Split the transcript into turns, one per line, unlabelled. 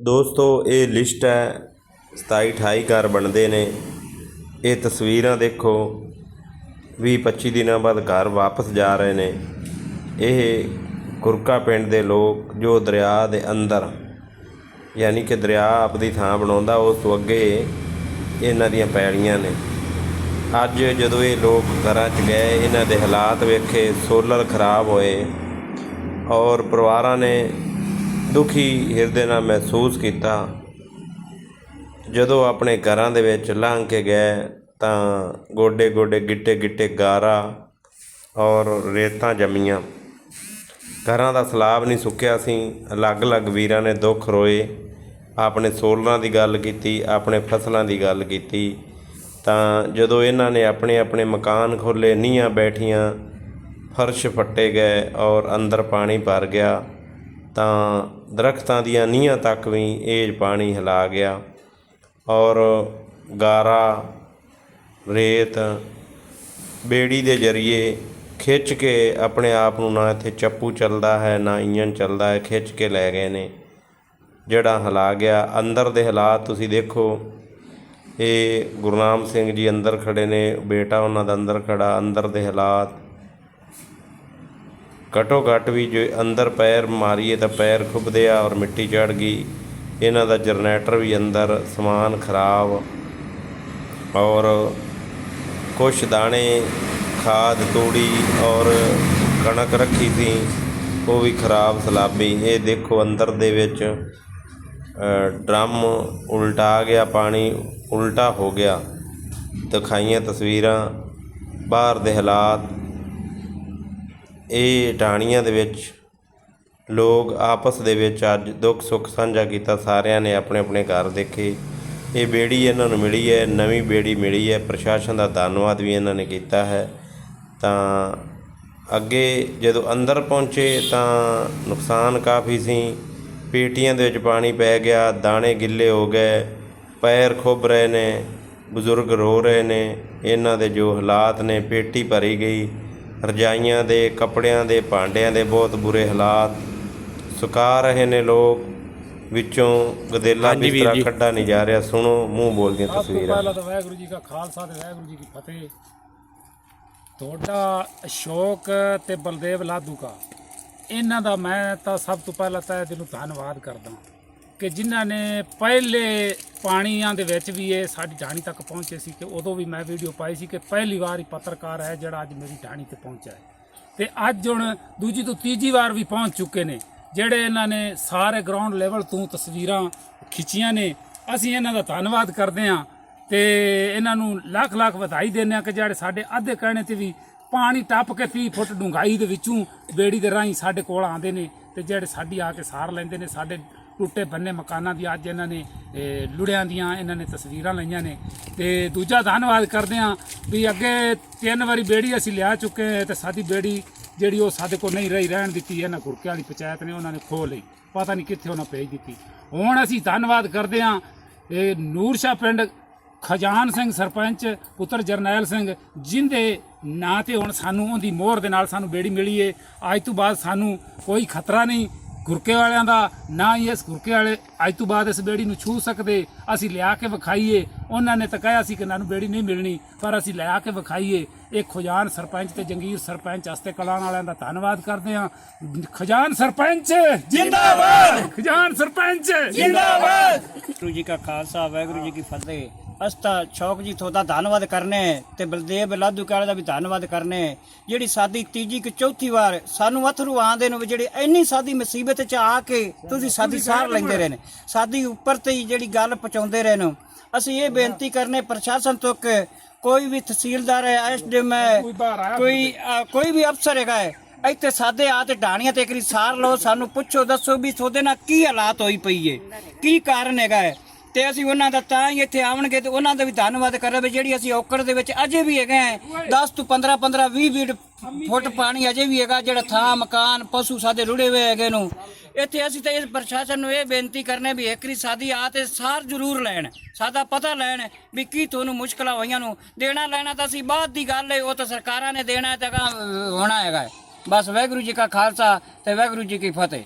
ਦੋਸਤੋ, ਇਹ ਲਿਸਟ ਹੈ। 27 28 ਘਰ ਬਣਦੇ ਨੇ। ਇਹ ਤਸਵੀਰਾਂ ਦੇਖੋ। 20 25 ਦਿਨਾਂ ਬਾਅਦ ਘਰ ਵਾਪਸ ਜਾ ਰਹੇ ਨੇ। ਇਹ ਕੁਰਕਾ ਪਿੰਡ ਦੇ ਲੋਕ, ਜੋ ਦਰਿਆ ਦੇ ਅੰਦਰ, ਯਾਨੀ ਕਿ ਦਰਿਆ ਆਪਦੀ ਥਾਂ ਬਣਾਉਂਦਾ, ਉਸ ਤੋਂ ਅੱਗੇ ਇਹਨਾਂ ਦੀਆਂ ਪੈੜੀਆਂ ਨੇ। ਅੱਜ ਜਦੋਂ ਇਹ ਲੋਕ ਘਰਾਂ 'ਚ ਗਏ, ਇਹਨਾਂ ਦੇ ਹਾਲਾਤ ਵੇਖੇ, ਸੋਲਰ ਖਰਾਬ ਹੋਏ ਔਰ ਪਰਿਵਾਰਾਂ ਨੇ ਦੁਖੀ ਹਿਰਦੇ ਨਾਲ ਮਹਿਸੂਸ ਕੀਤਾ। ਜਦੋਂ ਆਪਣੇ ਘਰਾਂ ਦੇ ਵਿੱਚ ਲੰਘ ਕੇ ਗਏ ਤਾਂ ਗੋਡੇ ਗੋਡੇ ਗਿੱਟੇ ਗਿੱਟੇ ਗਾਰਾ ਔਰ ਰੇਤਾਂ ਜੰਮੀਆਂ। ਘਰਾਂ ਦਾ ਸਲਾਬ ਨਹੀਂ ਸੁੱਕਿਆ ਸੀ। ਅਲੱਗ-ਅਲੱਗ ਵੀਰਾਂ ਨੇ ਦੁੱਖ ਰੋਏ। ਆਪਣੇ ਸੋਲਰਾਂ ਦੀ ਗੱਲ ਕੀਤੀ, ਆਪਣੇ ਫਸਲਾਂ ਦੀ ਗੱਲ ਕੀਤੀ। ਤਾਂ ਜਦੋਂ ਇਹਨਾਂ ਨੇ ਆਪਣੇ ਆਪਣੇ ਮਕਾਨ ਖੋਲੇ ਨੀਹਾਂ ਬੈਠੀਆਂ, ਫਰਸ਼ ਫੱਟੇ ਗਏ ਔਰ ਅੰਦਰ ਪਾਣੀ ਭਰ ਗਿਆ ਤਾਂ ਦਰਖਤਾਂ ਦੀਆਂ ਨੀਹਾਂ ਤੱਕ ਵੀ ਇਹ ਪਾਣੀ ਹਿਲਾ ਗਿਆ ਔਰ ਗਾਰਾ, ਰੇਤ ਬੇੜੀ ਦੇ ਜ਼ਰੀਏ ਖਿੱਚ ਕੇ ਆਪਣੇ ਆਪ ਨੂੰ ਨਾ ਇੱਥੇ ਚੱਪੂ ਚੱਲਦਾ ਹੈ, ਨਾ ਇੰਜਨ ਚੱਲਦਾ ਹੈ, ਖਿੱਚ ਕੇ ਲੈ ਗਏ ਨੇ। ਜਿਹੜਾ ਹਿਲਾ ਗਿਆ, ਅੰਦਰ ਦੇ ਹਾਲਾਤ ਤੁਸੀਂ ਦੇਖੋ। ਇਹ ਗੁਰਨਾਮ ਸਿੰਘ ਜੀ ਅੰਦਰ ਖੜੇ ਨੇ, ਬੇਟਾ ਉਹਨਾਂ ਦਾ ਅੰਦਰ ਖੜਾ, ਅੰਦਰ ਦੇ ਹਾਲਾਤ ਘਟੋ ਘੱਟ ਵੀ ਜੇ ਅੰਦਰ ਪੈਰ ਮਾਰੀਏ ਤਾਂ ਪੈਰ ਖੁੱਬਦੇ ਆ ਔਰ ਮਿੱਟੀ ਚੜ ਗਈ। ਇਹਨਾਂ ਦਾ ਜਨਰੇਟਰ ਵੀ ਅੰਦਰ, ਸਮਾਨ ਖਰਾਬ। ਔਰ ਕੁਛ ਦਾਣੇ, ਖਾਦ, ਤੂੜੀ ਔਰ ਕਣਕ ਰੱਖੀ ਸੀ, ਉਹ ਵੀ ਖਰਾਬ ਸਲਾਬੀ ਇਹ ਦੇਖੋ ਅੰਦਰ ਦੇ ਵਿੱਚ ਡਰਮ ਉਲਟਾ ਗਿਆ, ਪਾਣੀ ਉਲਟਾ ਹੋ ਗਿਆ। ਦਿਖਾਈਆਂ ਤਸਵੀਰਾਂ, ਬਾਹਰ ਦੇ ਹਾਲਾਤ। ਇਹ ਟਾਹਣੀਆਂ ਦੇ ਵਿੱਚ ਲੋਕ ਆਪਸ ਦੇ ਵਿੱਚ ਅੱਜ ਦੁੱਖ ਸੁੱਖ ਸਾਂਝਾ ਕੀਤਾ, ਸਾਰਿਆਂ ਨੇ ਆਪਣੇ ਆਪਣੇ ਘਰ ਦੇਖੇ। ਇਹ ਬੇੜੀ ਇਹਨਾਂ ਨੂੰ ਮਿਲੀ ਹੈ, ਨਵੀਂ ਬੇੜੀ ਮਿਲੀ ਹੈ, ਪ੍ਰਸ਼ਾਸਨ ਦਾ ਧੰਨਵਾਦ ਵੀ ਇਹਨਾਂ ਨੇ ਕੀਤਾ ਹੈ। ਤਾਂ ਅੱਗੇ ਜਦੋਂ ਅੰਦਰ ਪਹੁੰਚੇ ਤਾਂ ਨੁਕਸਾਨ ਕਾਫੀ ਸੀ। ਪੇਟੀਆਂ ਦੇ ਵਿੱਚ ਪਾਣੀ ਪੈ ਗਿਆ, ਦਾਣੇ ਗਿੱਲੇ ਹੋ ਗਏ, ਪੈਰ ਖੁੱਭ ਰਹੇ ਨੇ, ਬਜ਼ੁਰਗ ਰੋ ਰਹੇ ਨੇ। ਇਹਨਾਂ ਦੇ ਜੋ ਹਾਲਾਤ ਨੇ, ਪੇਟੀ ਭਰੀ ਗਈ। ਰਜਾਈਆਂ ਦੇ ਕੱਪੜਿਆਂ ਦੇ ਭਾਂਡਿਆਂ ਦੇ ਬਹੁਤ ਬੁਰੇ ਹਾਲਾਤ। ਸੁਕਾ ਰਹੇ ਨੇ ਲੋਕ। ਵਿੱਚੋਂ ਗਦੇਲਾ ਬਿਸਤਰਾ। ਕੱਢਾ ਨਹੀਂ ਜਾ ਰਿਹਾ। ਸੁਣੋ ਮੂੰਹ ਬੋਲਦੀਆਂ ਤਸਵੀਰਾਂ।
ਪਹਿਲਾਂ ਤਾਂ ਵਾਹਿਗੁਰੂ ਜੀ ਕਾ ਖਾਲਸਾ ਤੇ ਵਾਹਿਗੁਰੂ ਜੀ ਕੀ ਫਤਿਹ। ਤੁਹਾਡਾ ਅਸ਼ੋਕ ਤੇ ਬਲਦੇਵ ਲਾਧੂ ਕਾ। ਇਹਨਾਂ ਦਾ ਮੈਂ ਤਾਂ ਸਭ ਤੋਂ ਪਹਿਲਾਂ ਤਾਂ ਦਿਲੋਂ ਧੰਨਵਾਦ ਕਰਦਾ। ਕਿ ਜਿਨ੍ਹਾਂ ਨੇ ਪਹਿਲੇ ਪਾਣੀਆਂ ਦੇ ਵਿੱਚ ਵੀ ਇਹ ਸਾਡੀ ਢਾਣੀ ਤੱਕ ਪਹੁੰਚੇ ਸੀ ਕਿ ਉਦੋਂ ਵੀ ਮੈਂ ਵੀਡੀਓ ਪਾਈ ਸੀ ਕਿ ਪਹਿਲੀ ਵਾਰ ਹੀ ਪੱਤਰਕਾਰ ਹੈ ਜਿਹੜਾ ਅੱਜ ਮੇਰੀ ਢਾਣੀ ਤੇ ਪਹੁੰਚਿਆ ਹੈ। ਤੇ ਅੱਜ ਹੁਣ ਦੂਜੀ ਤੋਂ ਤੀਜੀ ਵਾਰ ਵੀ ਪਹੁੰਚ ਚੁੱਕੇ ਨੇ, ਜਿਹੜੇ ਇਹਨਾਂ ਨੇ ਸਾਰੇ ਗਰਾਊਂਡ ਲੈਵਲ ਤੋਂ ਤਸਵੀਰਾਂ ਖਿੱਚੀਆਂ ਨੇ। ਅਸੀਂ ਇਹਨਾਂ ਦਾ ਧੰਨਵਾਦ ਕਰਦੇ ਹਾਂ ਤੇ ਇਹਨਾਂ ਨੂੰ ਲੱਖ ਲੱਖ ਵਧਾਈ ਦਿੰਦੇ ਹਾਂ ਕਿ ਜਿਹੜੇ ਸਾਡੇ ਅੱਧੇ ਕਹਿਣੇ ਤੇ ਵੀ ਪਾਣੀ ਟੱਪ ਕੇ 30 ਫੁੱਟ ਡੂੰਘਾਈ ਦੇ ਵਿੱਚੋਂ ਬੇੜੀ ਦੇ ਰਾਹੀਂ ਸਾਡੇ ਕੋਲ ਆਉਂਦੇ ਨੇ ਤੇ ਜਿਹੜੇ ਸਾਡੀ ਆ ਕੇ ਸਾਰ ਲੈਂਦੇ ਨੇ, ਸਾਡੇ ਟੁੱਟੇ ਬੰਨੇ ਮਕਾਨਾਂ ਦੀ ਅੱਜ ਇਹਨਾਂ ਨੇ ਲੁੜਿਆਂ ਦੀਆਂ ਇਹਨਾਂ ਨੇ ਤਸਵੀਰਾਂ ਲਈਆਂ ਨੇ। ਤੇ ਦੂਜਾ ਧੰਨਵਾਦ ਕਰਦੇ ਹਾਂ ਵੀ ਅੱਗੇ ਤਿੰਨ ਵਾਰੀ ਬੇੜੀ ਅਸੀਂ ਲਿਆ ਚੁੱਕੇ ਹਾਂ ਤੇ ਸਾਡੀ ਬੇੜੀ ਜਿਹੜੀ ਉਹ ਸਾਡੇ ਕੋਲ ਨਹੀਂ ਰਹੀ, ਰਹਿਣ ਦਿੱਤੀ ਇਹਨਾਂ ਗੁਰਕਿਆਂ ਵਾਲੀ ਪੰਚਾਇਤ ਨੇ ਉਹਨਾਂ ਨੇ ਖੋਹ ਲਈ। ਪਤਾ ਨਹੀਂ ਕਿੱਥੇ ਉਹਨਾਂ ਭੇਜ ਦਿੱਤੀ। ਹੁਣ ਅਸੀਂ ਧੰਨਵਾਦ ਕਰਦੇ ਹਾਂ, ਇਹ ਨੂਰ ਸ਼ਾਹ ਪਿੰਡ ਖਜਾਨ ਸਿੰਘ ਸਰਪੰਚ ਪੁੱਤਰ ਜਰਨੈਲ ਸਿੰਘ, ਜਿੰਦੇ ਨਾਂ ਤੇ ਹੁਣ ਸਾਨੂੰ ਉਹਦੀ ਮੋਹਰ ਦੇ ਨਾਲ ਸਾਨੂੰ ਬੇੜੀ ਮਿਲੀ ਏ। ਅੱਜ ਤੋਂ ਬਾਅਦ ਸਾਨੂੰ ਕੋਈ ਖਤਰਾ ਨਹੀਂ ਗੁਰਕੇ ਵਾਲਿਆਂ ਦਾ ਨਾ ਹੀ ਇਸ ਗੁਰਕੇ ਵਾਲੇ ਅੱਜ ਤੋਂ ਬਾਅਦ ਇਸ ਬੇੜੀ ਨੂੰ ਛੂ ਸਕਦੇ ਅਸੀਂ ਲਿਆ ਕੇ ਵਿਖਾਈਏ। ਉਹਨਾਂ ਨੇ ਤਾਂ ਕਹਿਆ ਸੀ ਕਿ ਸਾਨੂੰ ਬੇੜੀ ਨਹੀਂ ਮਿਲਣੀ ਪਰ ਅਸੀਂ ਲਿਆ ਕੇ ਵਿਖਾਈਏ। ਇਹ ਖੁਜਾਨ ਸਰਪੰਚ ਤੇ ਜੰਗੀਰ ਸਰਪੰਚ ਅਸਤੇ ਕਲਾਨ ਵਾਲਿਆਂ ਦਾ ਧੰਨਵਾਦ ਕਰਦੇ ਹਾਂ। ਖੁਜਾਨ ਸਰਪੰਚ! ਜਿੰਦਾਬਾਦ! ਖੁਜਾਨ ਸਰਪੰਚ!
ਵਾਹਿਗੁਰੂ ਜੀ ਕਾ ਖਾਲਸਾ ਵਾਹਿਗੁਰੂ ਜੀ ਕੀ ਫਤਿਹ। ਅਸਤਾ ਸ਼ੌਕ ਜੀ ਤੁਹਾਡਾ ਧੰਨਵਾਦ ਕਰਨੇ ਤੇ ਬਲਦੇਵ ਲਾਧੂ ਕਾਲੇ ਦਾ ਵੀ ਧੰਨਵਾਦ ਕਰਨੇ। ਜਿਹੜੀ ਸਾਡੀ ਤੀਜੀ ਕਿ ਚੌਥੀ ਵਾਰ ਸਾਨੂੰ ਅਥਰੂ ਆਂਦੇ ਨੂੰ ਜਿਹੜੀ ਇੰਨੀ ਸਾਦੀ ਮੁਸੀਬਤ ਚ ਆ ਕੇ ਤੁਸੀਂ ਸਾਡੀ ਸਾਰ ਲੈਂਦੇ ਰਹੇ ਨੇ। ਸਾਡੀ ਉੱਪਰ ਤੇ ਹੀ ਜਿਹੜੀ ਗੱਲ ਪਹੁੰਚਾਉਂਦੇ ਰਹੇ ਨੇ। ਅਸੀਂ ਇਹ ਬੇਨਤੀ ਕਰਨੇ ਪ੍ਰਸ਼ਾਸਨ ਤੋਂ ਕਿ ਕੋਈ ਵੀ ਤਹਿਸੀਲਦਾਰ ਹੈ ਐਸਡੀਐਮ ਹੈ ਕੋਈ ਕੋਈ ਵੀ ਅਫਸਰ ਹੈਗਾ ਹੈ ਇੱਥੇ ਸਾਦੇ ਆ ਤੇ ਢਾਣੀਆਂ ਤੇ ਇੱਕ ਵਾਰੀ ਸਾਰ ਲਓ ਸਾਨੂੰ ਪੁੱਛੋ ਦੱਸੋ ਵੀ ਤੁਹਾਡੇ ਨਾਲ ਕੀ ਹਾਲਾਤ ਹੋਈ ਪਈ ਏ ਕੀ ਕਾਰਨ ਹੈਗਾ ਹੈ। ਤੇ ਅਸੀਂ ਉਹਨਾਂ ਦਾ ਤਾਂ ਹੀ ਇੱਥੇ ਆਉਣਗੇ ਤੇ ਉਹਨਾਂ ਦਾ ਵੀ ਧੰਨਵਾਦ ਕਰਾਂ ਵੀ ਜਿਹੜੀ ਅਸੀਂ ਔਕੜ ਦੇ ਵਿੱਚ ਅਜੇ ਵੀ ਹੈਗੇ ਆ 10 ਤੋਂ 15 15 20 20 ਫੁੱਟ ਪਾਣੀ ਅਜੇ ਵੀ ਹੈਗਾ, ਜਿਹੜਾ ਥਾਂ, ਮਕਾਨ, ਪਸ਼ੂ ਸਾਡੇ ਰੁੜੇ ਹੋਏ ਹੈਗੇ ਨੂੰ। ਇੱਥੇ ਅਸੀਂ ਤਾਂ ਇਸ ਪ੍ਰਸ਼ਾਸਨ ਨੂੰ ਇਹ ਬੇਨਤੀ ਕਰਨੇ ਵੀ ਇੱਕ ਸਾਦੀ ਆ ਤੇ ਸਾਰ ਜ਼ਰੂਰ ਲੈਣ ਸਾਦਾ ਪਤਾ ਲੈਣ ਵੀ ਕੀ ਤੁਹਾਨੂੰ ਮੁਸ਼ਕਲਾਂ ਹੋਈਆਂ ਨੂੰ। ਦੇਣਾ ਲੈਣਾ ਤਾਂ ਅਸੀਂ ਬਾਅਦ ਦੀ ਗੱਲ ਹੈ, ਉਹ ਤਾਂ ਸਰਕਾਰਾਂ ਨੇ ਦੇਣਾ ਹੈ ਤਾਂ ਹੋਣਾ ਹੈਗਾ ਬਸ ਵਾਹਿਗੁਰੂ ਜੀ ਕਾ ਖਾਲਸਾ ਤੇ ਵਾਹਿਗੁਰੂ ਜੀ ਕੀ ਫਤਿਹ।